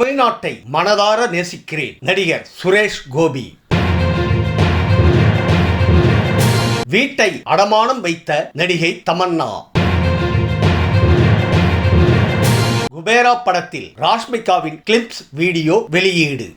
தமிழ்நாட்டை மனதார நேசிக்கிறேன் நடிகர் சுரேஷ் கோபி. வீட்டை அடமானம் வைத்த நடிகை தமன்னா. குபேரா படத்தில் ராஷ்மிகாவின் கிளிப்ஸ் வீடியோ வெளியீடு.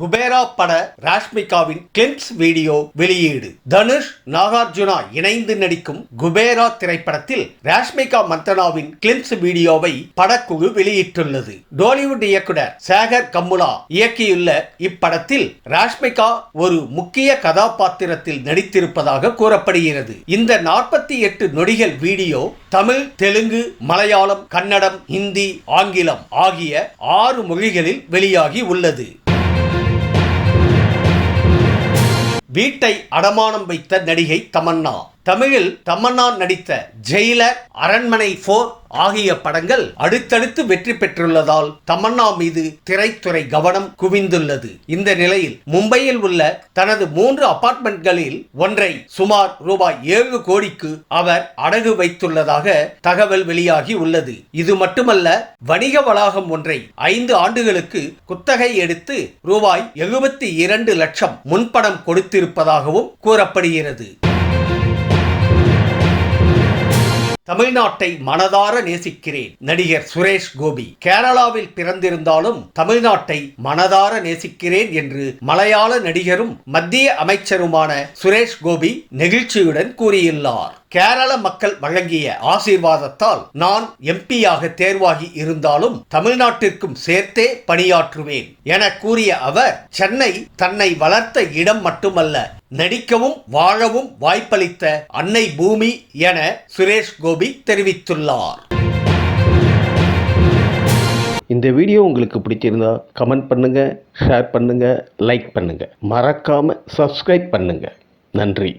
குபேரா பட ராஷ்மிகாவின் கிளிப்ஸ் வீடியோ வெளியீடு. தனுஷ் நாகார்ஜுனா இணைந்து நடிக்கும் குபேரா திரைப்படத்தில் ராஷ்மிகா மந்தனாவின் கிளிப்ஸ் வீடியோவை படக்குழு வெளியிட்டுள்ளது. டோலிவுட் இயக்குனர் சேகர் கம்முலா இயக்கியுள்ள இப்படத்தில் ராஷ்மிகா ஒரு முக்கிய கதாபாத்திரத்தில் நடித்திருப்பதாக கூறப்படுகிறது. இந்த நாற்பத்தி எட்டு நொடிகள் வீடியோ தமிழ் தெலுங்கு மலையாளம் கன்னடம் ஹிந்தி ஆங்கிலம் ஆகிய ஆறு மொழிகளில் வெளியாகி உள்ளது. வீட்டை அடமானம் வைத்த நடிகை தமன்னா. தமிழில் தமன்னா நடித்த ஜெயிலர் அரண்மனை போர் ஆகிய படங்கள் அடுத்தடுத்து வெற்றி பெற்றுள்ளதால் தமன்னா மீது திரைத்துறை கவனம் குவிந்துள்ளது. இந்த நிலையில் மும்பையில் உள்ள தனது மூன்று அபார்ட்மெண்ட்களில் ஒன்றை சுமார் ரூபாய் ஏழு கோடிக்கு அவர் அடகு வைத்துள்ளதாக தகவல் வெளியாகி உள்ளது. இது மட்டுமல்ல வணிக வளாகம் ஒன்றை ஐந்து ஆண்டுகளுக்கு குத்தகை எடுத்து ரூபாய் எழுபத்தி இரண்டு லட்சம் முன்பணம் கொடுத்திருப்பதாகவும் கூறப்படுகிறது. தமிழ்நாட்டை மனதார நேசிக்கிறேன். நடிகர் சுரேஷ் கோபி. கேரளாவில் பிறந்திருந்தாலும் தமிழ்நாட்டை மனதார நேசிக்கிறேன் என்று மலையாள நடிகரும் மத்திய அமைச்சருமான சுரேஷ் கோபி நெகிழ்ச்சியுடன் கூறியுள்ளார். கேரள மக்கள் வழங்கிய ஆசீர்வாதத்தால் நான் எம்பியாக தேர்வாகி இருந்தாலும் தமிழ்நாட்டிற்கும் சேர்த்தே பணியாற்றுவேன் என கூறிய அவர் சென்னை தன்னை வளர்த்த இடம் மட்டுமல்ல நடிக்கவும் வாழவும் வாய்ப்பளித்த அன்னை பூமி என சுரேஷ் கோபி தெரிவித்துள்ளார். இந்த வீடியோ உங்களுக்கு பிடிச்சிருந்தா கமெண்ட் பண்ணுங்க ஷேர் பண்ணுங்க லைக் பண்ணுங்க. மறக்காம சப்ஸ்கிரைப் பண்ணுங்க. நன்றி.